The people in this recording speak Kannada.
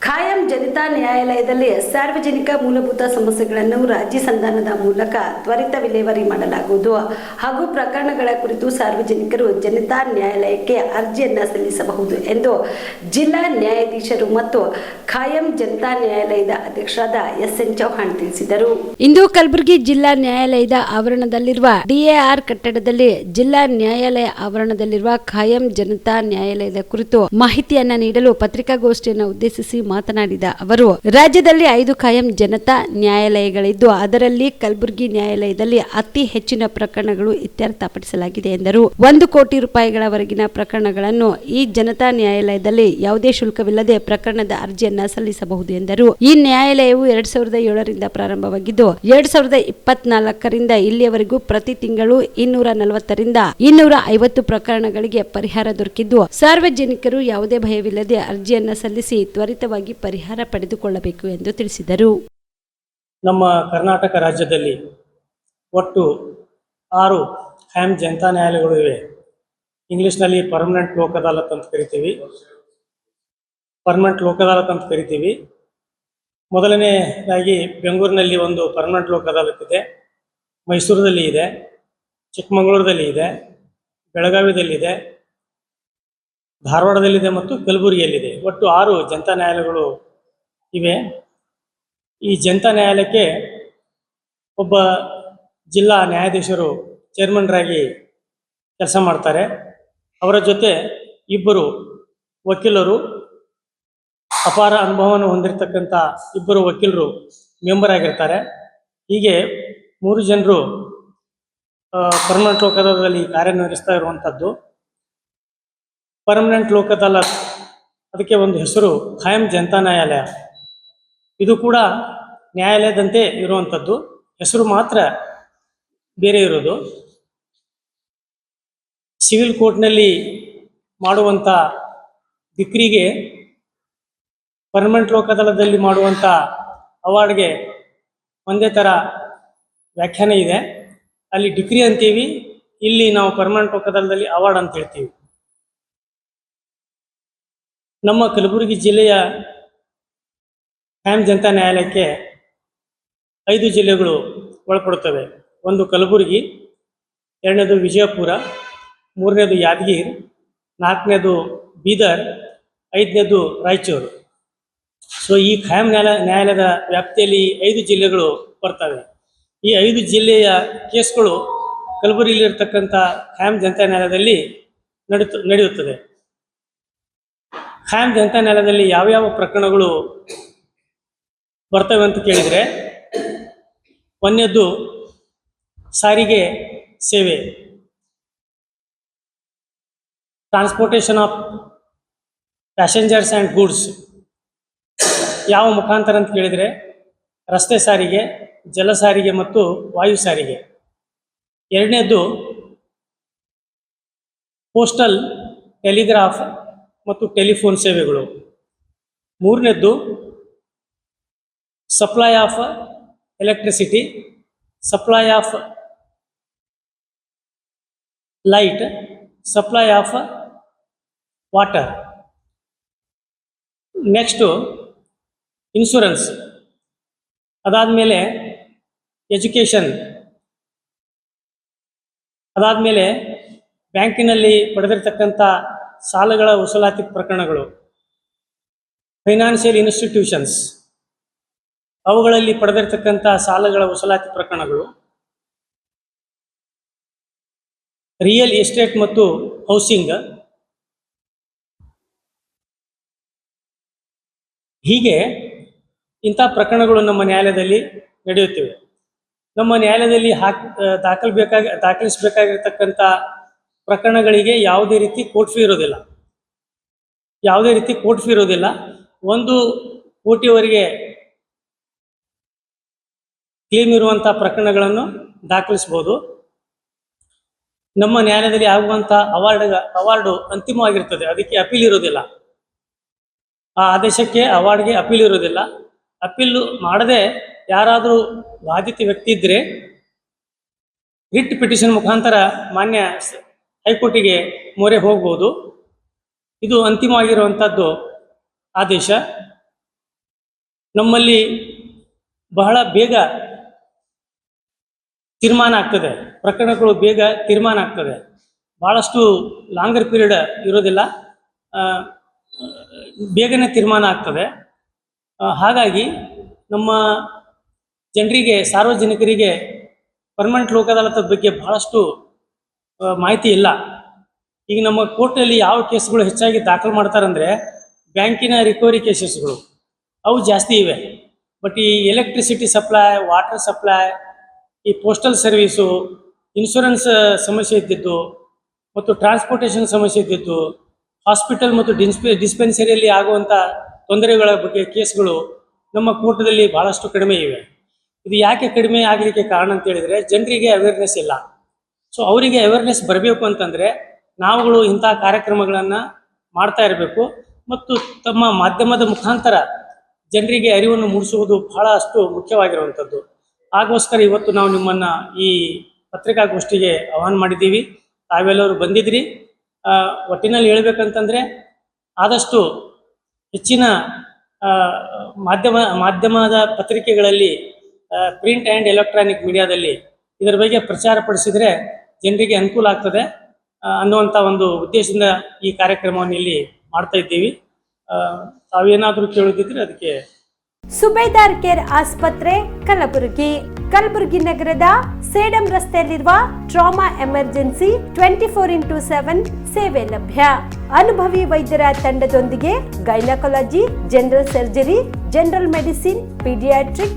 ಖಾಯಂ ಜನತಾ ನ್ಯಾಯಾಲಯದಲ್ಲಿ ಸಾರ್ವಜನಿಕ ಮೂಲಭೂತ ಸಮಸ್ಯೆಗಳನ್ನು ರಾಜ್ಯ ಸಂಧಾನದ ಮೂಲಕ ತ್ವರಿತ ವಿಲೇವಾರಿ ಮಾಡಲಾಗುವುದು. ಹಾಗೂ ಪ್ರಕರಣಗಳ ಕುರಿತು ಸಾರ್ವಜನಿಕರು ಜನತಾ ನ್ಯಾಯಾಲಯಕ್ಕೆ ಅರ್ಜಿಯನ್ನು ಸಲ್ಲಿಸಬಹುದು ಎಂದು ಜಿಲ್ಲಾ ನ್ಯಾಯಾಧೀಶರು ಮತ್ತು ಖಾಯಂ ಜನತಾ ನ್ಯಾಯಾಲಯದ ಅಧ್ಯಕ್ಷರಾದ ಎಸ್ ಎನ್ ಚೌಹಾಣ್ ತಿಳಿಸಿದರು. ಇಂದು ಕಲಬುರಗಿ ಜಿಲ್ಲಾ ನ್ಯಾಯಾಲಯದ ಆವರಣದಲ್ಲಿರುವ ಡಿಎಆರ್ ಕಟ್ಟಡದಲ್ಲಿ ಜಿಲ್ಲಾ ನ್ಯಾಯಾಲಯ ಆವರಣದಲ್ಲಿರುವ ಖಾಯಂ ಜನತಾ ನ್ಯಾಯಾಲಯದ ಕುರಿತು ಮಾಹಿತಿಯನ್ನು ನೀಡಲು ಪತ್ರಿಕಾಗೋಷ್ಠಿಯನ್ನು ಉದ್ದೇಶಿಸಿ ಮಾತನಾಡಿದ ಅವರು, ರಾಜ್ಯದಲ್ಲಿ ಐದು ಕಾಯಂ ಜನತಾ ನ್ಯಾಯಾಲಯಗಳಿದ್ದು, ಅದರಲ್ಲಿ ಕಲಬುರಗಿ ನ್ಯಾಯಾಲಯದಲ್ಲಿ ಅತಿ ಹೆಚ್ಚಿನ ಪ್ರಕರಣಗಳು ಇತ್ಯರ್ಥಪಡಿಸಲಾಗಿದೆ ಎಂದರು. ಒಂದು ಕೋಟಿ ರೂಪಾಯಿಗಳವರೆಗಿನ ಪ್ರಕರಣಗಳನ್ನು ಈ ಜನತಾ ನ್ಯಾಯಾಲಯದಲ್ಲಿ ಯಾವುದೇ ಶುಲ್ಕವಿಲ್ಲದೆ ಪ್ರಕರಣದ ಅರ್ಜಿಯನ್ನ ಸಲ್ಲಿಸಬಹುದು ಎಂದರು. ಈ ನ್ಯಾಯಾಲಯವು ಎರಡ್ ಸಾವಿರದ ಏಳರಿಂದ ಪ್ರಾರಂಭವಾಗಿದ್ದು, ಎರಡ್ ಸಾವಿರದ ಇಪ್ಪತ್ನಾಲ್ಕರಿಂದ ಇಲ್ಲಿಯವರೆಗೂ ಪ್ರತಿ ತಿಂಗಳು ಇನ್ನೂರ ನಲವತ್ತರಿಂದ ಇನ್ನೂರ ಐವತ್ತು ಪ್ರಕರಣಗಳಿಗೆ ಪರಿಹಾರ ದೊರಕಿದ್ದು, ಸಾರ್ವಜನಿಕರು ಯಾವುದೇ ಭಯವಿಲ್ಲದೆ ಅರ್ಜಿಯನ್ನ ಸಲ್ಲಿಸಿ ತ್ವರಿತವಾಗಿ ಪರಿಹಾರ ಪಡೆದುಕೊಳ್ಳಬೇಕು ಎಂದು ತಿಳಿಸಿದರು. ನಮ್ಮ ಕರ್ನಾಟಕ ರಾಜ್ಯದಲ್ಲಿ ಒಟ್ಟು ಆರು ಹ್ಯಾಮ್ ಜನತಾ ನ್ಯಾಯಾಲಯಗಳು ಇವೆ. ಇಂಗ್ಲೀಷ್ನಲ್ಲಿ ಪರ್ಮನೆಂಟ್ ಲೋಕ್ ಅಂತ ಕರಿತೀವಿ. ಪರ್ಮನೆಂಟ್ ಲೋಕ್ ಅಂತ ಕರಿತೀವಿ. ಮೊದಲನೇದಾಗಿ ಬೆಂಗಳೂರಿನಲ್ಲಿ ಒಂದು ಪರ್ಮನೆಂಟ್ ಲೋಕ್ ಅದಾಲತ್ ಇದೆ. ಮೈಸೂರದಲ್ಲಿ ಇದೆ. ಬೆಳಗಾವಿಯಲ್ಲಿ ಇದೆ. ಬೆಳಗಾವಿದಲ್ಲಿದೆ ಧಾರವಾಡದಲ್ಲಿದೆ ಮತ್ತು ಕಲಬುರಗಿಯಲ್ಲಿದೆ. ಒಟ್ಟು ಆರು ಜನತಾ ನ್ಯಾಯಾಲಯಗಳು ಇವೆ. ಈ ಜನತಾ ನ್ಯಾಯಾಲಯಕ್ಕೆ ಒಬ್ಬ ಜಿಲ್ಲಾ ನ್ಯಾಯಾಧೀಶರು ಚೇರ್ಮನ್ರಾಗಿ ಕೆಲಸ ಮಾಡ್ತಾರೆ. ಅವರ ಜೊತೆ ಇಬ್ಬರು ವಕೀಲರು, ಅಪಾರ ಅನುಭವವನ್ನು ಹೊಂದಿರತಕ್ಕಂಥ ಇಬ್ಬರು ವಕೀಲರು ಮೆಂಬರ್ ಆಗಿರ್ತಾರೆ. ಹೀಗೆ ಮೂರು ಜನರು ಪರ್ಮನೆಂಟ್ ಲೋಕದಲ್ಲಿ ಕಾರ್ಯನಿರ್ವಹಿಸ್ತಾ ಇರುವಂಥದ್ದು ಪರ್ಮನೆಂಟ್ ಲೋಕ್ ಅದಾಲತ್ ಅದಕ್ಕೆ ಒಂದು ಹೆಸರು ಖಾಯಂ ಜನತಾ ನ್ಯಾಯಾಲಯ. ಇದು ಕೂಡ ನ್ಯಾಯಾಲಯದಂತೆ ಇರುವಂಥದ್ದು. ಹೆಸರು ಮಾತ್ರ ಬೇರೆ ಇರೋದು. ಸಿವಿಲ್ ಕೋರ್ಟ್ನಲ್ಲಿ ಮಾಡುವಂಥ ಡಿಕ್ರಿಗೆ ಪರ್ಮನೆಂಟ್ ಲೋಕ್ ಅದಾಲದಲ್ಲಿ ಮಾಡುವಂಥ ಅವಾರ್ಡ್ಗೆ ಒಂದೇ ಥರ ವ್ಯಾಖ್ಯಾನ ಇದೆ. ಅಲ್ಲಿ ಡಿಗ್ರಿ ಅಂತೀವಿ, ಇಲ್ಲಿ ನಾವು ಪರ್ಮನೆಂಟ್ ಲೋಕ್ ಅದಾಲದಲ್ಲಿ ಅವಾರ್ಡ್ ಅಂತ ಹೇಳ್ತೀವಿ. ನಮ್ಮ ಕಲಬುರಗಿ ಜಿಲ್ಲೆಯ ಹ್ಯಾಮ್ ಜನತಾ ನ್ಯಾಯಾಲಯಕ್ಕೆ ಐದು ಜಿಲ್ಲೆಗಳು ಒಳಪಡುತ್ತವೆ. ಒಂದು ಕಲಬುರಗಿ, ಎರಡನೇದು ವಿಜಯಪುರ, ಮೂರನೇದು ಯಾದಗಿರಿ, ನಾಲ್ಕನೇದು ಬೀದರ್, ಐದನೇದು ರಾಯಚೂರು. ಸೊ ಈ ಖಾಯಂ ನ್ಯಾಯಾಲಯ ನ್ಯಾಯಾಲಯದ ವ್ಯಾಪ್ತಿಯಲ್ಲಿ ಐದು ಜಿಲ್ಲೆಗಳು ಬರ್ತವೆ. ಈ ಐದು ಜಿಲ್ಲೆಯ ಕೇಸ್ಗಳು ಕಲಬುರಗಿಯಲ್ಲಿರ್ತಕ್ಕಂಥ ಖಾಯಂ ಜನತಾ ನ್ಯಾಯಾಲಯದಲ್ಲಿ ನಡೆಯುತ್ತೆ ನಡೆಯುತ್ತದೆ. ಖಾಯಂ ಜನತಾ ನೆಲದಲ್ಲಿ ಯಾವ್ಯಾವ ಪ್ರಕರಣಗಳು ಬರ್ತವೆ ಅಂತ ಕೇಳಿದರೆ, ಒಂದನೇದ್ದು ಸಾರಿಗೆ ಸೇವೆ. Transportation of passengers and goods ಯಾವ ಮುಖಾಂತರ ಅಂತ ಕೇಳಿದರೆ, ರಸ್ತೆ ಸಾರಿಗೆ, ಜಲ ಸಾರಿಗೆ ಮತ್ತು ವಾಯು ಸಾರಿಗೆ. ಎರಡನೇದು ಪೋಸ್ಟಲ್ ಟೆಲಿಗ್ರಾಫ್ ಮತ್ತು ಟೆಲಿಫೋನ್ ಸೇವೆಗಳು. ಮೂರನೇದ್ದು supply of electricity supply of light supply of water next insurance ಅದಾದಮೇಲೆ ಎಜುಕೇಷನ್ ಅದಾದಮೇಲೆ, ಬ್ಯಾಂಕಿನಲ್ಲಿ ಪಡೆದಿರ್ತಕ್ಕಂಥ ಸಾಲಗಳ ವಸೂಲಾತಿ ಪ್ರಕರಣಗಳು ಫೈನಾನ್ಷಿಯಲ್ ಇನ್ಸ್ಟಿಟ್ಯೂಷನ್ಸ್, ಅವುಗಳಲ್ಲಿ ಪಡೆದಿರ್ತಕ್ಕಂಥ ಸಾಲಗಳ ವಸೂಲಾತಿ ಪ್ರಕರಣಗಳು, ರಿಯಲ್ ಎಸ್ಟೇಟ್ ಮತ್ತು ಹೌಸಿಂಗ್, ಹೀಗೆ ಇಂಥ ಪ್ರಕರಣಗಳು ನಮ್ಮ ನ್ಯಾಯಾಲಯದಲ್ಲಿ ನಡೆಯುತ್ತಿವೆ. ನಮ್ಮ ನ್ಯಾಯಾಲಯದಲ್ಲಿ ಹಾಕ್, ದಾಖಲ್ ಬೇಕಾಗಿ, ದಾಖಲಿಸಬೇಕಾಗಿರ್ತಕ್ಕಂಥ ಪ್ರಕರಣಗಳಿಗೆ ಯಾವುದೇ ರೀತಿ ಕೋರ್ಟ್ ಫೀ ಇರೋದಿಲ್ಲ. ಯಾವುದೇ ರೀತಿ ಕೋರ್ಟ್ ಫೀ ಇರೋದಿಲ್ಲ. ಒಂದು ಕೋಟಿವರೆಗೆ ಕ್ಲೇಮ್ ಇರುವಂತಹ ಪ್ರಕರಣಗಳನ್ನು ದಾಖಲಿಸಬಹುದು. ನಮ್ಮ ನ್ಯಾಯಾಲಯದಲ್ಲಿ ಆಗುವಂಥ ಅವಾರ್ಡ್ ಅವಾರ್ಡು ಅಂತಿಮವಾಗಿರ್ತದೆ. ಅದಕ್ಕೆ ಅಪೀಲ್ ಇರೋದಿಲ್ಲ. ಆ ಆದೇಶಕ್ಕೆ ಅವಾರ್ಡ್ಗೆ ಅಪೀಲ್ ಇರೋದಿಲ್ಲ. ಅಪೀಲ್ ಮಾಡದೆ ಯಾರಾದರೂ ಬಾಧಿತ ವ್ಯಕ್ತಿ ಇದ್ದರೆ ರಿಟ್ ಪಿಟಿಷನ್ ಮುಖಾಂತರ ಮಾನ್ಯ ಹೈಕೋರ್ಟಿಗೆ ಮೊರೆ ಹೋಗ್ಬೋದು. ಇದು ಅಂತಿಮವಾಗಿರುವಂಥದ್ದು ಆದೇಶ. ನಮ್ಮಲ್ಲಿ ಬಹಳ ಬೇಗ ತೀರ್ಮಾನ ಆಗ್ತದೆ. ಪ್ರಕರಣಗಳು ಬೇಗ ತೀರ್ಮಾನ ಆಗ್ತದೆ. ಭಾಳಷ್ಟು ಲಾಂಗರ್ ಪೀರಿಯಡ್ ಇರೋದಿಲ್ಲ. ಬೇಗನೆ ತೀರ್ಮಾನ ಆಗ್ತದೆ. ಹಾಗಾಗಿ ನಮ್ಮ ಜನರಿಗೆ ಸಾರ್ವಜನಿಕರಿಗೆ ಪರ್ಮನೆಂಟ್ ಲೋಕ ಅದಾಲತ್ ಬಗ್ಗೆ ಬಹಳಷ್ಟು ಆ, ಮಾಹಿತಿ ಇಲ್ಲ. ಈಗ ನಮ್ಮ ಕೋರ್ಟಲ್ಲಿ ಯಾವ ಕೇಸ್ಗಳು ಹೆಚ್ಚಾಗಿ ದಾಖಲು ಮಾಡ್ತಾರಂದ್ರೆ ಬ್ಯಾಂಕಿನ ರಿಕವರಿ ಕೇಸಸ್ಗಳು ಅವು ಜಾಸ್ತಿ ಇವೆ. ಬಟ್ ಈ ಎಲೆಕ್ಟ್ರಿಸಿಟಿ ಸಪ್ಲೈ ವಾಟರ್ ಸಪ್ಲೈ ಈ ಪೋಸ್ಟಲ್ ಸರ್ವೀಸು ಇನ್ಶೂರೆನ್ಸ್ ಸಮಸ್ಯೆ ಇದ್ದಿದ್ದು ಮತ್ತು ಟ್ರಾನ್ಸ್ಪೋರ್ಟೇಷನ್ ಸಮಸ್ಯೆ ಇದ್ದಿದ್ದು ಹಾಸ್ಪಿಟಲ್ ಮತ್ತು ಡಿಸ್ಪೆ ಡಿಸ್ಪೆನ್ಸರಿಯಲ್ಲಿ ಆಗುವಂಥ ತೊಂದರೆಗಳ ಬಗ್ಗೆ ಕೇಸ್ಗಳು ನಮ್ಮ ಕೂಟದಲ್ಲಿ ಬಹಳಷ್ಟು ಕಡಿಮೆ ಇವೆ. ಇದು ಯಾಕೆ ಕಡಿಮೆ ಆಗಲಿಕ್ಕೆ ಕಾರಣ ಅಂತ ಹೇಳಿದರೆ, ಜನರಿಗೆ ಅವೇರ್ನೆಸ್ ಇಲ್ಲ. ಸೊ ಅವರಿಗೆ ಅವೇರ್ನೆಸ್ ಬರಬೇಕು ಅಂತಂದರೆ ನಾವುಗಳು ಇಂಥ ಕಾರ್ಯಕ್ರಮಗಳನ್ನು ಮಾಡ್ತಾ ಇರಬೇಕು. ಮತ್ತು ತಮ್ಮ ಮಾಧ್ಯಮದ ಮುಖಾಂತರ ಜನರಿಗೆ ಅರಿವನ್ನು ಮೂಡಿಸುವುದು ಬಹಳ ಅಷ್ಟು ಮುಖ್ಯವಾಗಿರುವಂಥದ್ದು. ಆಗೋಸ್ಕರ ಇವತ್ತು ನಾವು ನಿಮ್ಮನ್ನು ಈ ಪತ್ರಿಕಾಗೋಷ್ಠಿಗೆ ಆಹ್ವಾನ ಮಾಡಿದ್ದೀವಿ. ತಾವೆಲ್ಲರೂ ಬಂದಿದ್ರಿ. ಒಟ್ಟಿನಲ್ಲಿ ಹೇಳ್ಬೇಕಂತಂದರೆ ಆದಷ್ಟು ಹೆಚ್ಚಿನ ಮಾಧ್ಯಮ, ಮಾಧ್ಯಮದ ಪತ್ರಿಕೆಗಳಲ್ಲಿ ಪ್ರಿಂಟ್ ಆ್ಯಂಡ್ ಎಲೆಕ್ಟ್ರಾನಿಕ್ ಮೀಡಿಯಾದಲ್ಲಿ ಇದರ ಬಗ್ಗೆ ಪ್ರಚಾರ ಪಡಿಸಿದರೆ ಜನರಿಗೆ ಅನುಕೂಲ ಆಗ್ತದೆ ಅನ್ನುವಂತ ಒಂದು ಉದ್ದೇಶದಿಂದ ಈ ಕಾರ್ಯಕ್ರಮವನ್ನು ಇಲ್ಲಿ ಮಾಡ್ತಾ ಇದ್ದೀವಿ. ತಾವೇನಾದರೂ ಕೇಳೋದಿದ್ರೆ ಅದಕ್ಕೆ ಸುಬೇದಾರ್ ಕೇರ್ ಆಸ್ಪತ್ರೆ, ಕಲಬುರಗಿ. ಕಲಬುರಗಿ ನಗರದ ಸೇಡಂ ರಸ್ತೆಯಲ್ಲಿರುವ trauma emergency twenty four into seven ಸೇವೆ ಲಭ್ಯ. ಅನುಭವಿ ವೈದ್ಯರ ತಂಡದೊಂದಿಗೆ gynaecology, general surgery, general medicine, paediatric